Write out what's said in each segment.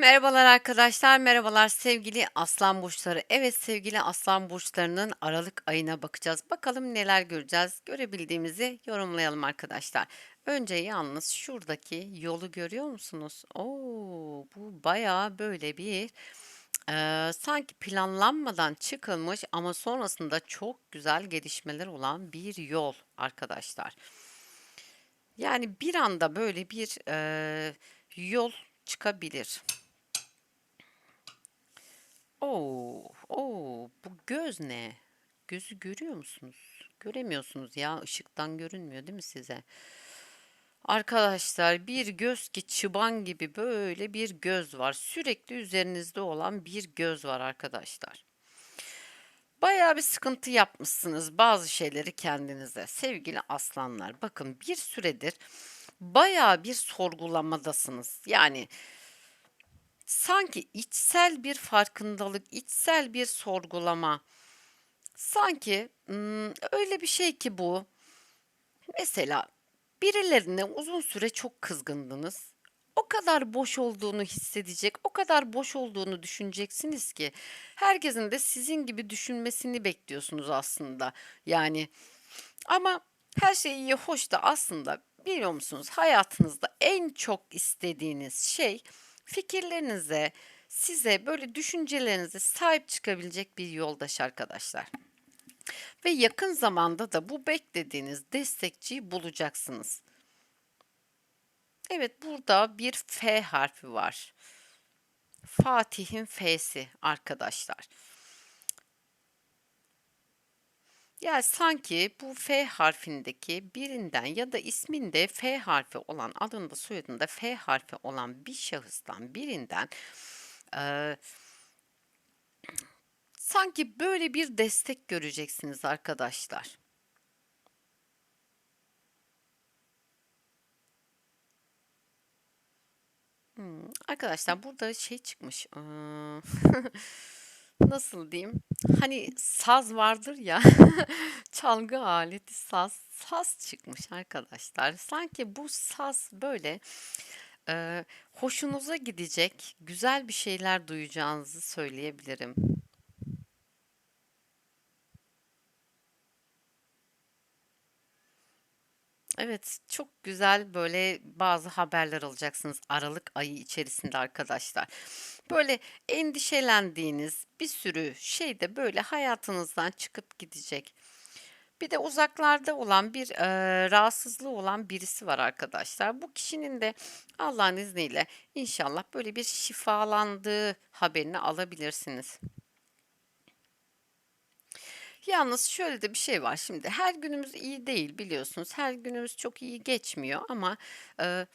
Merhabalar arkadaşlar, merhabalar sevgili Aslan burçları. Evet sevgili Aslan burçlarının Aralık ayına bakacağız. Bakalım neler göreceğiz. Görebildiğimizi yorumlayalım arkadaşlar. Önce yalnız şuradaki yolu görüyor musunuz? Oo, bu bayağı böyle bir eee, sanki planlanmadan çıkılmış ama sonrasında çok güzel gelişmeler olan bir yol arkadaşlar. Yani bir anda böyle bir eee, yol çıkabilir. Oo, oo, bu göz ne? Gözü görüyor musunuz? Göremiyorsunuz ya, ışıktan görünmüyor değil mi size? Arkadaşlar bir göz ki çıban gibi böyle bir göz var. Sürekli üzerinizde olan bir göz var arkadaşlar. Bayağı bir sıkıntı yapmışsınız bazı şeyleri kendinize. Sevgili aslanlar, bakın bir süredir bayağı bir sorgulamadasınız. Yani sanki içsel bir farkındalık, içsel bir sorgulama. Sanki öyle bir şey ki bu. Mesela birilerine uzun süre çok kızgındınız. O kadar boş olduğunu hissedecek, o kadar boş olduğunu düşüneceksiniz ki herkesin de sizin gibi düşünmesini bekliyorsunuz aslında. Yani ama her şey iyi, hoş da aslında biliyor musunuz hayatınızda en çok istediğiniz şey fikirlerinize, size böyle düşüncelerinize sahip çıkabilecek bir yoldaş arkadaşlar. Ve yakın zamanda da bu beklediğiniz destekçiyi bulacaksınız. Evet, burada bir F harfi var. Fatih'in F'si arkadaşlar. Yani sanki bu F harfindeki birinden ya da isminde F harfi olan, adında soyadında F harfi olan bir şahıstan birinden eee, sanki böyle bir destek göreceksiniz arkadaşlar. Hmm, arkadaşlar burada şey çıkmış. Nasıl diyeyim? Hani saz vardır ya, çalgı aleti saz, saz çıkmış arkadaşlar. Sanki bu saz böyle e, hoşunuza gidecek, güzel bir şeyler duyacağınızı söyleyebilirim. Evet, çok güzel böyle bazı haberler alacaksınız Aralık ayı içerisinde arkadaşlar. Böyle endişelendiğiniz bir sürü şey de böyle hayatınızdan çıkıp gidecek. Bir de uzaklarda olan bir eee, rahatsızlığı olan birisi var arkadaşlar. Bu kişinin de Allah'ın izniyle inşallah böyle bir şifalandığı haberini alabilirsiniz. Yalnız şöyle de bir şey var şimdi. Her günümüz iyi değil biliyorsunuz. Her günümüz çok iyi geçmiyor ama eee,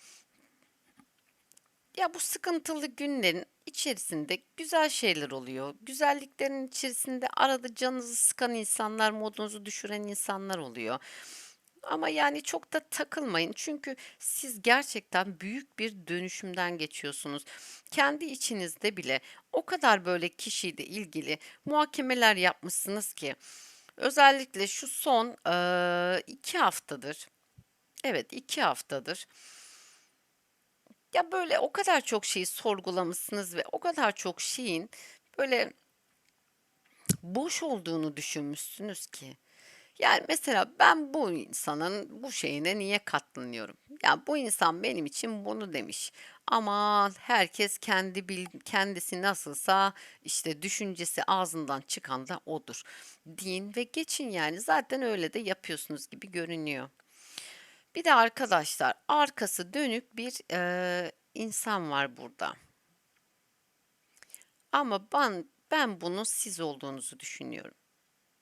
ya bu sıkıntılı günlerin içerisinde güzel şeyler oluyor. Güzelliklerin içerisinde arada canınızı sıkan insanlar, modunuzu düşüren insanlar oluyor. Ama yani çok da takılmayın. Çünkü siz gerçekten büyük bir dönüşümden geçiyorsunuz. Kendi içinizde bile o kadar böyle kişiyle ilgili muhakemeler yapmışsınız ki. Özellikle şu son eee, iki haftadır. Evet, iki haftadır. Ya böyle o kadar çok şeyi sorgulamışsınız ve o kadar çok şeyin böyle boş olduğunu düşünmüşsünüz ki. Yani mesela ben bu insanın bu şeyine niye katlanıyorum? Ya bu insan benim için bunu demiş. Ama herkes kendi bil, kendisi nasılsa işte düşüncesi ağzından çıkan da odur. Deyin ve geçin yani zaten öyle de yapıyorsunuz gibi görünüyor. Bir de arkadaşlar arkası dönük bir eee, insan var burada. Ama ben ben bunun siz olduğunuzu düşünüyorum.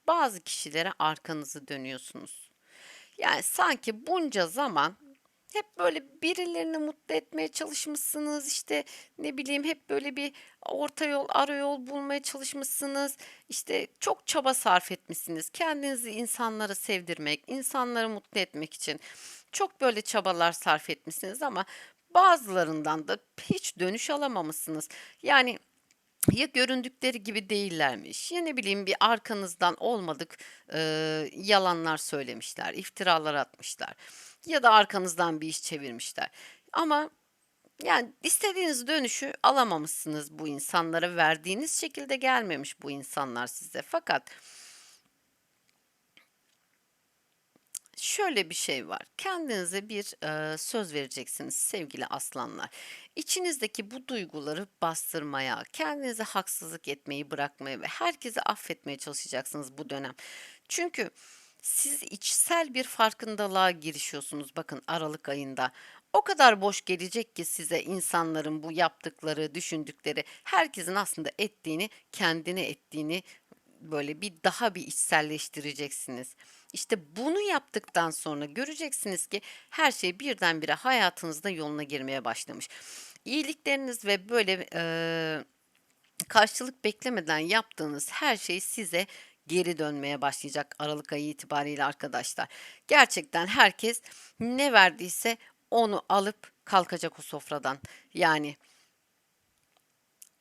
Bazı kişilere arkanızı dönüyorsunuz. Yani sanki bunca zaman hep böyle birilerini mutlu etmeye çalışmışsınız. İşte ne bileyim hep böyle bir orta yol, ara yol bulmaya çalışmışsınız. İşte çok çaba sarf etmişsiniz. Kendinizi insanlara sevdirmek, insanları mutlu etmek için çok böyle çabalar sarf etmişsiniz ama bazılarından da hiç dönüş alamamışsınız. Yani ya göründükleri gibi değillermiş, ya ne bileyim bir arkanızdan olmadık eee, yalanlar söylemişler, iftiralar atmışlar ya da arkanızdan bir iş çevirmişler. Ama Yani istediğiniz dönüşü alamamışsınız bu insanlara. Verdiğiniz şekilde gelmemiş bu insanlar size. Fakat şöyle bir şey var. Kendinize bir eee, söz vereceksiniz sevgili aslanlar. İçinizdeki bu duyguları bastırmaya, kendinize haksızlık etmeyi bırakmaya ve herkesi affetmeye çalışacaksınız bu dönem. Çünkü siz içsel bir farkındalığa girişiyorsunuz bakın Aralık ayında. O kadar boş gelecek ki size insanların bu yaptıkları, düşündükleri, herkesin aslında ettiğini, kendine ettiğini böyle bir daha bir içselleştireceksiniz. İşte bunu yaptıktan sonra göreceksiniz ki her şey birdenbire hayatınızda yoluna girmeye başlamış. İyilikleriniz ve böyle eee, karşılık beklemeden yaptığınız her şey size geri dönmeye başlayacak Aralık ayı itibariyle arkadaşlar. Gerçekten herkes ne verdiyse onu alıp kalkacak o sofradan. Yani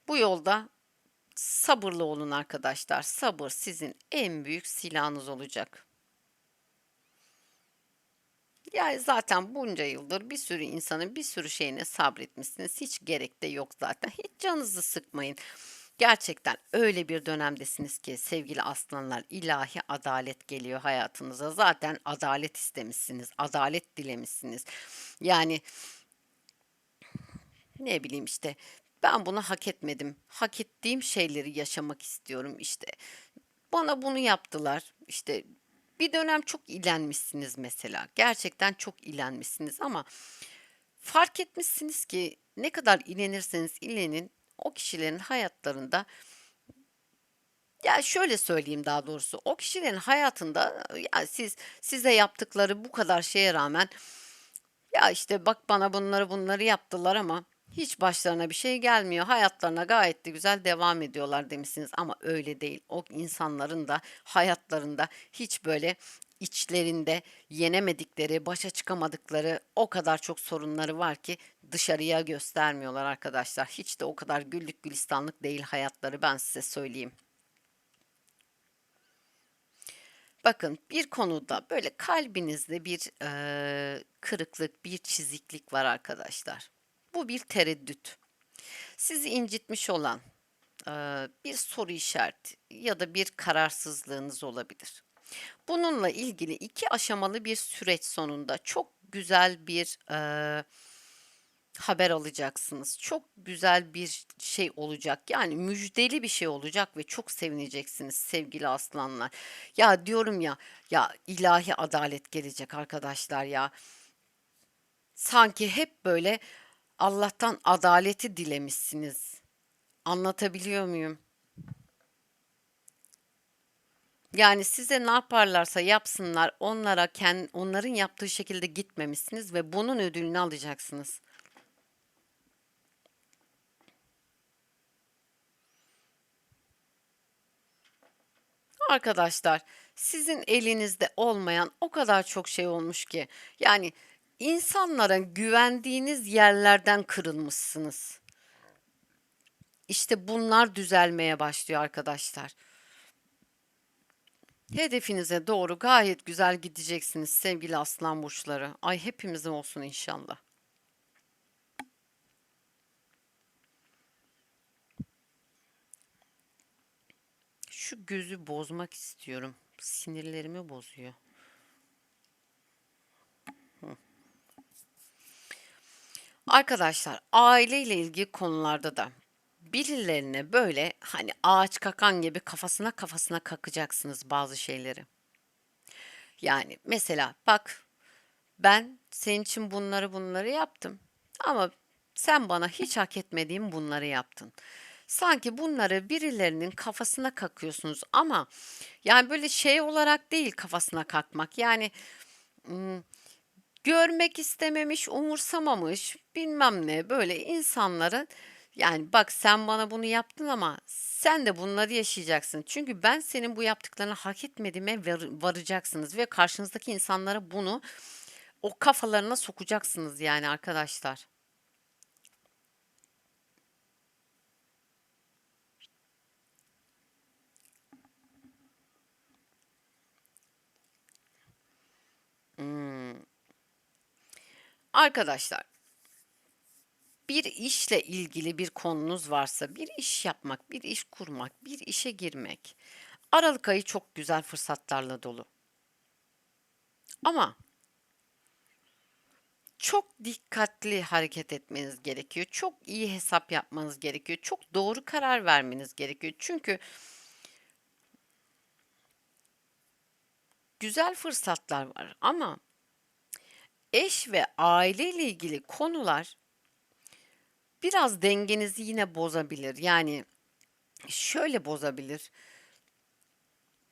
bu yolda sabırlı olun arkadaşlar. Sabır sizin en büyük silahınız olacak. Yani zaten bunca yıldır bir sürü insanın bir sürü şeyine sabretmişsiniz. Hiç gerek de yok zaten. Hiç canınızı sıkmayın. Gerçekten öyle bir dönemdesiniz ki sevgili aslanlar ilahi adalet geliyor hayatınıza. Zaten adalet istemişsiniz, adalet dilemişsiniz. Yani ne bileyim işte ben bunu hak etmedim. Hak ettiğim şeyleri yaşamak istiyorum işte. Bana bunu yaptılar. İşte bir dönem çok ilenmişsiniz mesela. Gerçekten çok ilenmişsiniz ama fark etmişsiniz ki ne kadar ilenirseniz ilenin o kişilerin hayatlarında ya şöyle söyleyeyim daha doğrusu o kişilerin hayatında ya siz size yaptıkları bu kadar şeye rağmen ya işte bak bana bunları bunları yaptılar ama hiç başlarına bir şey gelmiyor. Hayatlarına gayet de güzel devam ediyorlar demişsiniz ama öyle değil. O insanların da hayatlarında hiç böyle içlerinde yenemedikleri, başa çıkamadıkları o kadar çok sorunları var ki dışarıya göstermiyorlar arkadaşlar. Hiç de o kadar güllük gülistanlık değil hayatları ben size söyleyeyim. Bakın bir konuda böyle kalbinizde bir eee, kırıklık, bir çiziklik var arkadaşlar. Bu bir tereddüt. Sizi incitmiş olan bir soru işareti ya da bir kararsızlığınız olabilir. Bununla ilgili iki aşamalı bir süreç sonunda çok güzel bir eee, haber alacaksınız. Çok güzel bir şey olacak. Yani müjdeli bir şey olacak ve çok sevineceksiniz sevgili aslanlar. Ya diyorum ya, ya ilahi adalet gelecek arkadaşlar ya. Sanki hep böyle Allah'tan adaleti dilemişsiniz. Anlatabiliyor muyum? Yani size ne yaparlarsa yapsınlar, onlara ken- onların yaptığı şekilde gitmemişsiniz ve bunun ödülünü alacaksınız. Arkadaşlar, sizin elinizde olmayan o kadar çok şey olmuş ki. Yani insanlara güvendiğiniz yerlerden kırılmışsınız. İşte bunlar düzelmeye başlıyor arkadaşlar. Hedefinize doğru gayet güzel gideceksiniz sevgili aslan burçları. Ay hepimizin olsun inşallah. Şu gözü bozmak istiyorum. Sinirlerimi bozuyor. Arkadaşlar, aileyle ilgili konularda da birilerine böyle hani ağaç kakan gibi kafasına kafasına kakacaksınız bazı şeyleri. Yani mesela bak ben senin için bunları bunları yaptım ama sen bana hiç hak etmediğim bunları yaptın. Sanki bunları birilerinin kafasına kakıyorsunuz ama yani böyle şey olarak değil kafasına kakmak. Yani ım, görmek istememiş, umursamamış, bilmem ne böyle insanların yani bak sen bana bunu yaptın ama sen de bunları yaşayacaksın. Çünkü ben senin bu yaptıklarını hak etmediğime var- varacaksınız ve karşınızdaki insanlara bunu o kafalarına sokacaksınız yani arkadaşlar. Arkadaşlar Bir işle ilgili bir konunuz varsa, bir iş yapmak, bir iş kurmak, bir işe girmek. Aralık ayı çok güzel fırsatlarla dolu. Ama çok dikkatli hareket etmeniz gerekiyor. Çok iyi hesap yapmanız gerekiyor. Çok doğru karar vermeniz gerekiyor. Çünkü güzel fırsatlar var ama eş ve aile ile ilgili konular biraz dengenizi yine bozabilir. Yani şöyle bozabilir.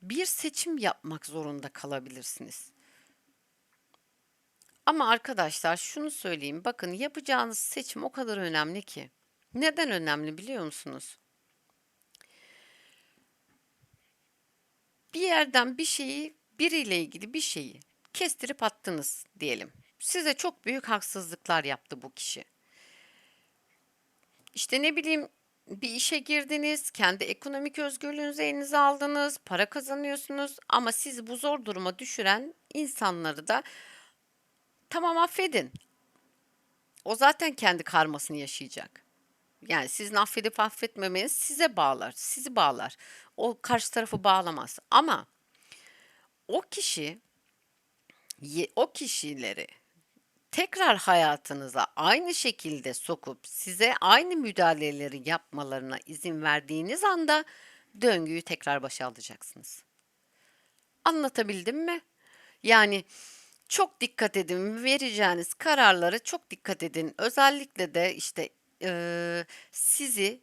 Bir seçim yapmak zorunda kalabilirsiniz. Ama arkadaşlar şunu söyleyeyim. Bakın yapacağınız seçim o kadar önemli ki. Neden önemli biliyor musunuz? Bir yerden bir şeyi, biriyle ilgili bir şeyi kestirip attınız diyelim. Size çok büyük haksızlıklar yaptı bu kişi. İşte ne bileyim bir işe girdiniz, kendi ekonomik özgürlüğünüzü elinize aldınız, para kazanıyorsunuz ama sizi bu zor duruma düşüren insanları da tamam affedin. O zaten kendi karmasını yaşayacak. Yani sizin affedip affetmemeniz size bağlar, sizi bağlar. O karşı tarafı bağlamaz. Ama o kişi o kişileri tekrar hayatınıza aynı şekilde sokup size aynı müdahaleleri yapmalarına izin verdiğiniz anda döngüyü tekrar başa alacaksınız. Anlatabildim mi? Yani çok dikkat edin vereceğiniz kararları çok dikkat edin. Özellikle de işte eee, sizi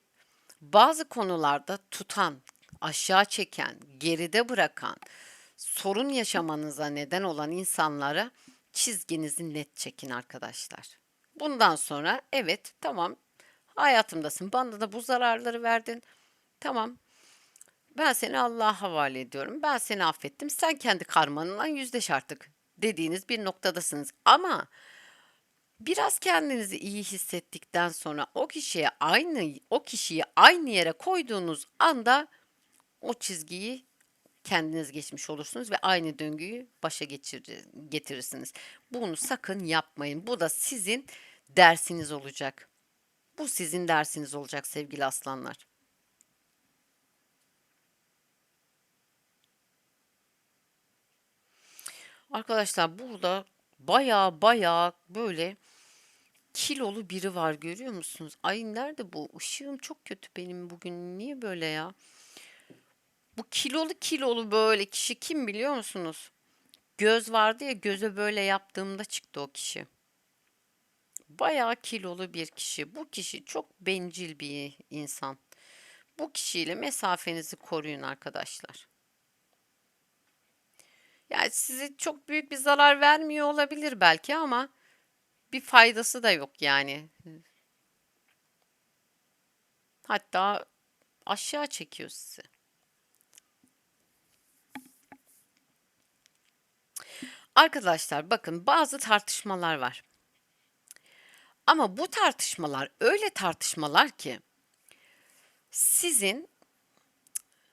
bazı konularda tutan, aşağı çeken, geride bırakan, sorun yaşamanıza neden olan insanlara çizginizi net çekin arkadaşlar. Bundan sonra evet tamam hayatımdasın. Bana da bu zararları verdin. Tamam. Ben seni Allah'a havale ediyorum. Ben seni affettim. Sen kendi karmanından yüzleş artık dediğiniz bir noktadasınız. Ama biraz kendinizi iyi hissettikten sonra o kişiye aynı o kişiyi aynı yere koyduğunuz anda o çizgiyi kendiniz geçmiş olursunuz ve aynı döngüyü başa geçirir, getirirsiniz. Bunu sakın yapmayın. Bu da sizin dersiniz olacak. Bu sizin dersiniz olacak sevgili aslanlar. Arkadaşlar burada baya baya böyle kilolu biri var görüyor musunuz? Ay nerede bu? Işığım çok kötü benim bugün. Niye böyle ya? Bu kilolu kilolu böyle kişi kim biliyor musunuz? Göz vardı ya göze böyle yaptığımda çıktı o kişi. Bayağı kilolu bir kişi. Bu kişi çok bencil bir insan. Bu kişiyle mesafenizi koruyun arkadaşlar. Yani size çok büyük bir zarar vermiyor olabilir belki ama bir faydası da yok yani. Hatta aşağı çekiyor sizi. Arkadaşlar bakın bazı tartışmalar var. Ama bu tartışmalar öyle tartışmalar ki sizin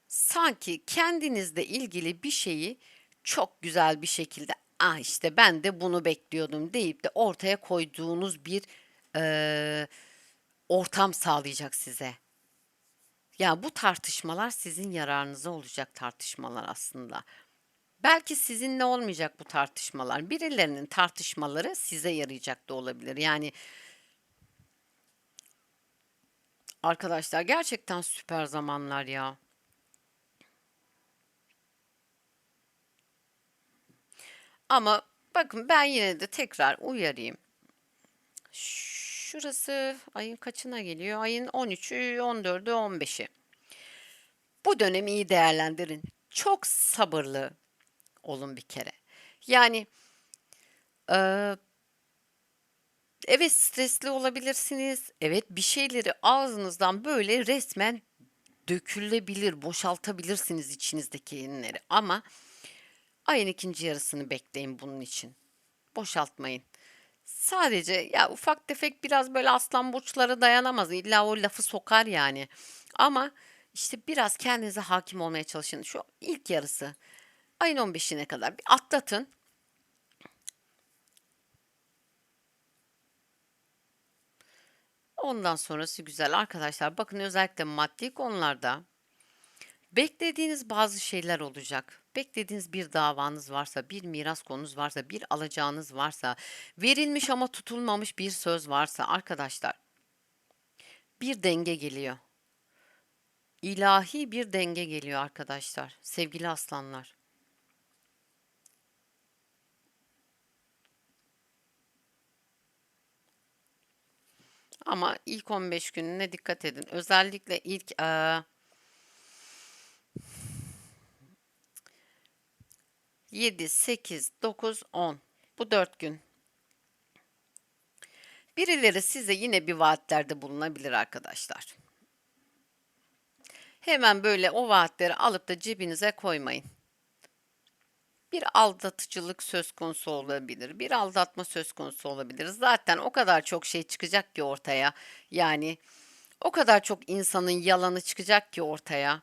sanki kendinizle ilgili bir şeyi çok güzel bir şekilde ah işte ben de bunu bekliyordum deyip de ortaya koyduğunuz bir e, ortam sağlayacak size. Ya bu tartışmalar sizin yararınıza olacak tartışmalar aslında. Belki sizinle olmayacak bu tartışmalar. Birilerinin tartışmaları size yarayacak da olabilir. Yani arkadaşlar gerçekten süper zamanlar ya. Ama bakın ben yine de tekrar uyarayım. Şurası ayın kaçına geliyor? Ayın 13'ü, 14'ü, 15'i. Bu dönemi iyi değerlendirin. Çok sabırlı olun bir kere. Yani e, evet stresli olabilirsiniz. Evet bir şeyleri ağzınızdan böyle resmen dökülebilir, boşaltabilirsiniz içinizdeki yenileri. Ama Ayın ikinci yarısını bekleyin bunun için. Boşaltmayın. Sadece ya ufak tefek biraz böyle aslan burçları dayanamaz. İlla o lafı sokar yani. Ama işte biraz kendinize hakim olmaya çalışın. Şu ilk yarısı ayın 15'ine kadar bir atlatın. Ondan sonrası güzel. Arkadaşlar bakın özellikle maddi konularda beklediğiniz bazı şeyler olacak. Beklediğiniz bir davanız varsa, bir miras konunuz varsa, bir alacağınız varsa, verilmiş ama tutulmamış bir söz varsa arkadaşlar bir denge geliyor. İlahi bir denge geliyor arkadaşlar, sevgili aslanlar. Ama ilk 15 gününe dikkat edin. Özellikle ilk eee 7, 8, 9, 10. Bu 4 gün. Birileri size yine bir vaatlerde bulunabilir arkadaşlar. Hemen böyle o vaatleri alıp da cebinize koymayın. Bir aldatıcılık söz konusu olabilir. Bir aldatma söz konusu olabilir. Zaten o kadar çok şey çıkacak ki ortaya. Yani o kadar çok insanın yalanı çıkacak ki ortaya.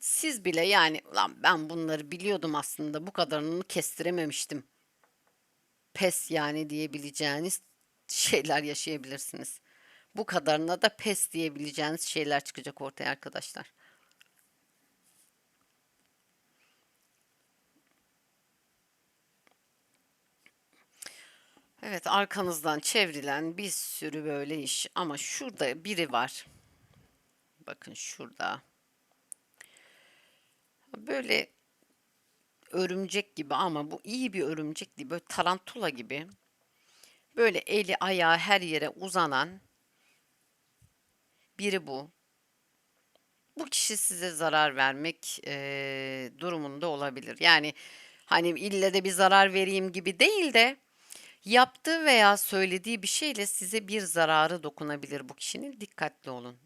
Siz bile yani lan ben bunları biliyordum aslında bu kadarını kestirememiştim. Pes yani diyebileceğiniz şeyler yaşayabilirsiniz. Bu kadarına da pes diyebileceğiniz şeyler çıkacak ortaya arkadaşlar. Evet, arkanızdan çevrilen bir sürü böyle iş ama şurada biri var. Bakın şurada. Böyle örümcek gibi ama bu iyi bir örümcek değil. Böyle tarantula gibi. Böyle eli ayağı her yere uzanan biri bu. Bu kişi size zarar vermek eee, durumunda olabilir. Yani hani ille de bir zarar vereyim gibi değil de yaptığı veya söylediği bir şeyle size bir zararı dokunabilir bu kişinin. Dikkatli olun.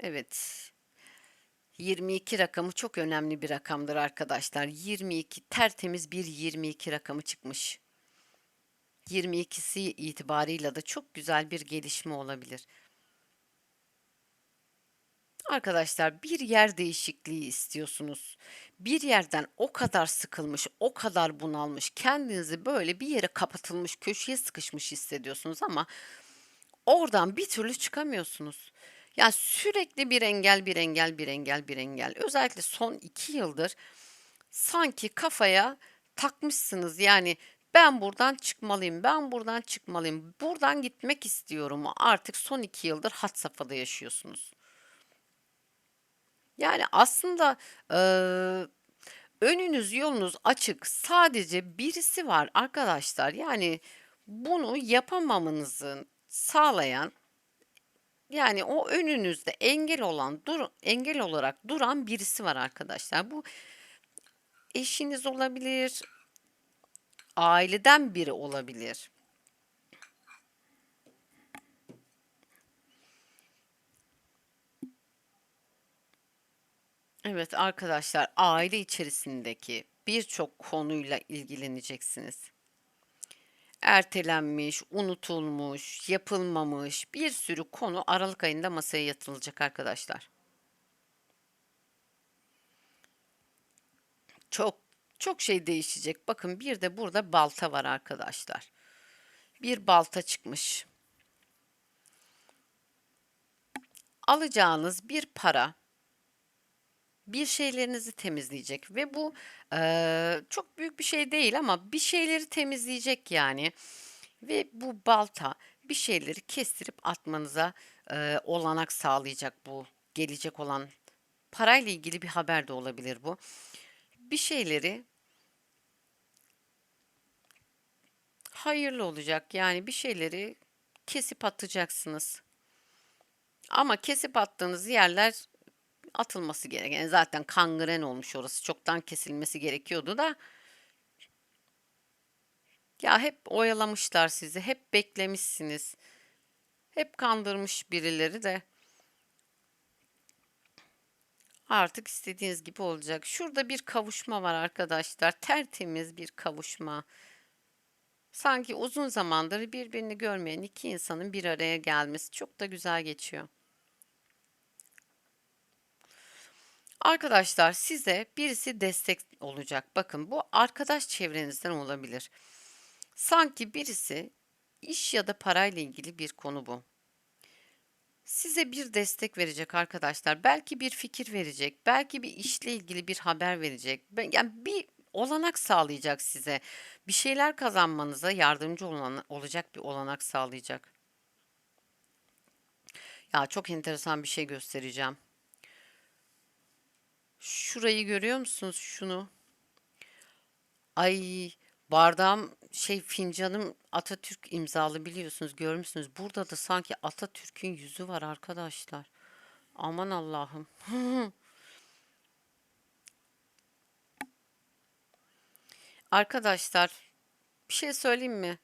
Evet. 22 rakamı çok önemli bir rakamdır arkadaşlar. 22 tertemiz bir 22 rakamı çıkmış. 22'si itibarıyla da çok güzel bir gelişme olabilir. Arkadaşlar bir yer değişikliği istiyorsunuz. Bir yerden o kadar sıkılmış, o kadar bunalmış, kendinizi böyle bir yere kapatılmış, köşeye sıkışmış hissediyorsunuz ama oradan bir türlü çıkamıyorsunuz. Ya sürekli bir engel, bir engel, bir engel, bir engel. Özellikle son iki yıldır sanki kafaya takmışsınız. Yani ben buradan çıkmalıyım, ben buradan çıkmalıyım, buradan gitmek istiyorum. Artık son iki yıldır had safhada yaşıyorsunuz. Yani aslında eee, önünüz yolunuz açık. Sadece birisi var arkadaşlar. Yani bunu yapamamanızı sağlayan yani o önünüzde engel olan dur engel olarak duran birisi var arkadaşlar. Bu eşiniz olabilir, aileden biri olabilir. Evet arkadaşlar, aile içerisindeki birçok konuyla ilgileneceksiniz. Ertelenmiş, unutulmuş, yapılmamış bir sürü konu Aralık ayında masaya yatırılacak arkadaşlar. Çok çok şey değişecek. Bakın bir de burada balta var arkadaşlar. Bir balta çıkmış. Alacağınız bir para bir şeylerinizi temizleyecek ve bu eee, çok büyük bir şey değil ama bir şeyleri temizleyecek yani ve bu balta bir şeyleri kestirip atmanıza eee, olanak sağlayacak bu gelecek olan parayla ilgili bir haber de olabilir bu. Bir şeyleri hayırlı olacak yani bir şeyleri kesip atacaksınız. Ama kesip attığınız yerler atılması gereken zaten kangren olmuş orası çoktan kesilmesi gerekiyordu da. Ya hep oyalamışlar sizi hep beklemişsiniz. Hep kandırmış birileri de. Artık istediğiniz gibi olacak. Şurada bir kavuşma var arkadaşlar tertemiz bir kavuşma. Sanki uzun zamandır birbirini görmeyen iki insanın bir araya gelmesi çok da güzel geçiyor Arkadaşlar size birisi destek olacak. Bakın bu arkadaş çevrenizden olabilir. Sanki birisi iş ya da parayla ilgili bir konu bu. Size bir destek verecek arkadaşlar. Belki bir fikir verecek, belki bir işle ilgili bir haber verecek. Yani bir olanak sağlayacak size. Bir şeyler kazanmanıza yardımcı olan, olacak bir olanak sağlayacak. Ya çok enteresan bir şey göstereceğim. Şurayı görüyor musunuz? Şunu. Ay bardağım şey fincanım Atatürk imzalı biliyorsunuz görmüşsünüz. Burada da sanki Atatürk'ün yüzü var arkadaşlar. Aman Allah'ım. Arkadaşlar bir şey söyleyeyim mi?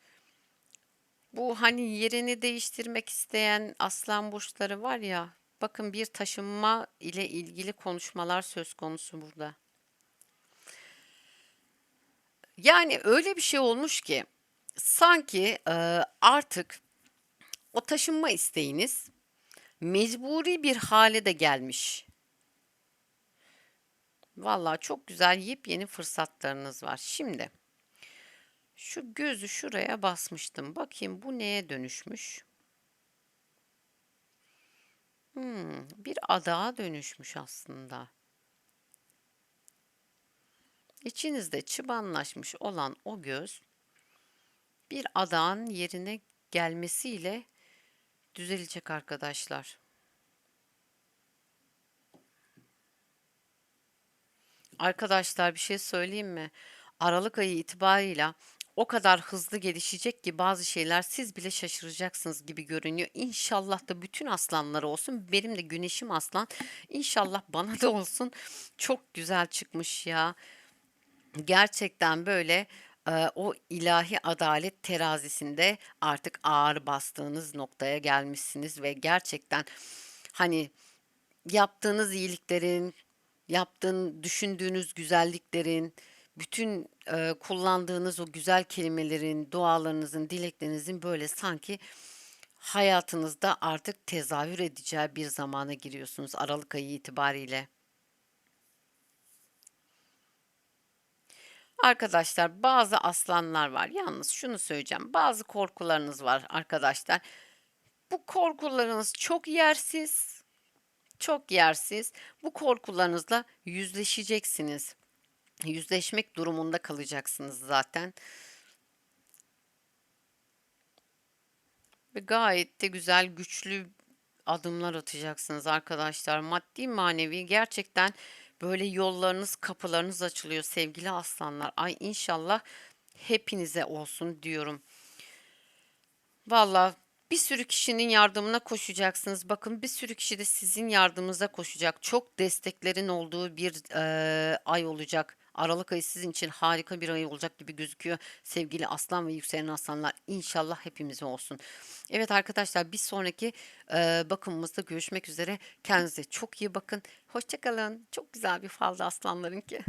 Bu hani yerini değiştirmek isteyen aslan burçları var ya. Bakın bir taşınma ile ilgili konuşmalar söz konusu burada. Yani öyle bir şey olmuş ki sanki e, artık o taşınma isteğiniz mecburi bir hale de gelmiş. Vallahi çok güzel yepyeni fırsatlarınız var. Şimdi şu gözü şuraya basmıştım. Bakayım bu neye dönüşmüş? Hmm, bir adağa dönüşmüş aslında. İçinizde çıbanlaşmış olan o göz bir adağın yerine gelmesiyle düzelecek arkadaşlar. Arkadaşlar bir şey söyleyeyim mi? Aralık ayı itibarıyla o kadar hızlı gelişecek ki bazı şeyler siz bile şaşıracaksınız gibi görünüyor. İnşallah da bütün aslanlara olsun. Benim de güneşim aslan. İnşallah bana da olsun. Çok güzel çıkmış ya. Gerçekten böyle e, o ilahi adalet terazisinde artık ağır bastığınız noktaya gelmişsiniz ve gerçekten hani yaptığınız iyiliklerin, yaptığın, düşündüğünüz güzelliklerin, bütün e, kullandığınız o güzel kelimelerin, dualarınızın, dileklerinizin böyle sanki hayatınızda artık tezahür edeceği bir zamana giriyorsunuz Aralık ayı itibariyle. Arkadaşlar bazı aslanlar var. Yalnız şunu söyleyeceğim. Bazı korkularınız var arkadaşlar. Bu korkularınız çok yersiz, çok yersiz. Bu korkularınızla yüzleşeceksiniz. Yüzleşmek durumunda kalacaksınız zaten. Ve gayet de güzel, güçlü adımlar atacaksınız arkadaşlar. Maddi manevi gerçekten böyle yollarınız, kapılarınız açılıyor sevgili aslanlar. Ay inşallah hepinize olsun diyorum. Valla bir sürü kişinin yardımına koşacaksınız. Bakın bir sürü kişi de sizin yardımınıza koşacak. Çok desteklerin olduğu bir eee, ay olacak. Aralık ayı sizin için harika bir ay olacak gibi gözüküyor. Sevgili aslan ve yükselen aslanlar inşallah hepimize olsun. Evet arkadaşlar bir sonraki eee bakımımızda görüşmek üzere. Kendinize çok iyi bakın. Hoşçakalın. Çok güzel bir faldı aslanlarınki.